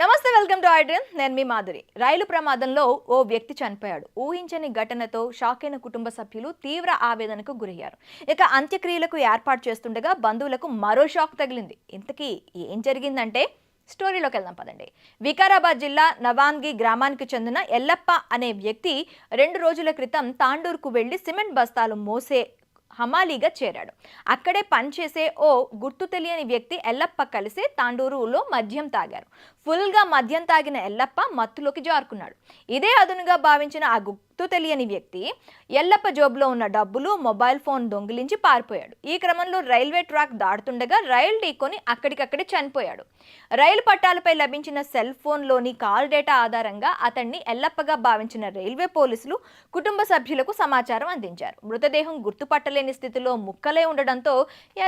నమస్తే welcome to iDream నేను మీ మాధురి. రైలు ప్రమాదంలో ఓ వ్యక్తి చనిపోయాడు. ఊహించని ఘటనతో షాక్ అయిన కుటుంబ సభ్యులు తీవ్ర ఆవేదనకు గురయ్యారు. ఇక అంత్యక్రియలకు ఏర్పాటు చేస్తుండగా బంధువులకు మరో షాక్ తగిలింది. ఇంతకీ ఏం జరిగిందంటే స్టోరీలోకి వెళ్దాం పదండి. వికారాబాద్ జిల్లా నవాన్గి గ్రామానికి చెందిన ఎల్లప్ప అనే వ్యక్తి రెండు రోజుల క్రితం తాండూరుకు వెళ్ళి సిమెంట్ బస్తాలు మోసే హమాలీగా చేరాడు. అక్కడే పనిచేసే ఓ గుర్తు తెలియని వ్యక్తి ఎల్లప్ప కలిసి తాండూరులో మద్యం తాగారు. ఫుల్గా మద్యం తాగిన ఎల్లప్ప మత్తులోకి జారుకున్నాడు. ఇదే అదునుగా భావించిన ఆ గుర్తు తెలియని వ్యక్తి ఎల్లప్ప జోబులో ఉన్న డబ్బులు మొబైల్ ఫోన్ దొంగిలించి పారిపోయాడు. ఈ క్రమంలో రైల్వే ట్రాక్ దాటుతుండగా రైలు ఢీకొని అక్కడికక్కడే చనిపోయాడు. రైలు పట్టాలపై లభించిన సెల్ ఫోన్లోని కాల్ డేటా ఆధారంగా అతన్ని ఎల్లప్పగా భావించిన రైల్వే పోలీసులు కుటుంబ సభ్యులకు సమాచారం అందించారు. మృతదేహం గుర్తుపట్టలేని స్థితిలో ముక్కలే ఉండడంతో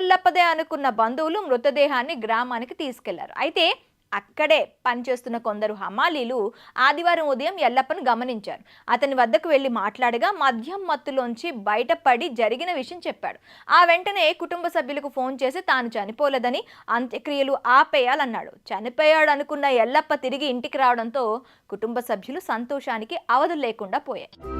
ఎల్లప్పదే అనుకున్న బంధువులు మృతదేహాన్ని గ్రామానికి తీసుకెళ్ళారు. అయితే అక్కడే పనిచేస్తున్న కొందరు హమాలీలు ఆదివారం ఉదయం ఎల్లప్పను గమనించారు. అతని వద్దకు వెళ్ళి మాట్లాడగా మద్యం మత్తులోంచి బయటపడి జరిగిన విషయం చెప్పాడు. ఆ వెంటనే కుటుంబ సభ్యులకు ఫోన్ చేసి తాను చనిపోలేదని అంత్యక్రియలు ఆపేయాలన్నాడు. చనిపోయాడు అనుకున్న ఎల్లప్ప తిరిగి ఇంటికి రావడంతో కుటుంబ సభ్యులు సంతోషానికి అవధులు లేకుండా పోయాయి.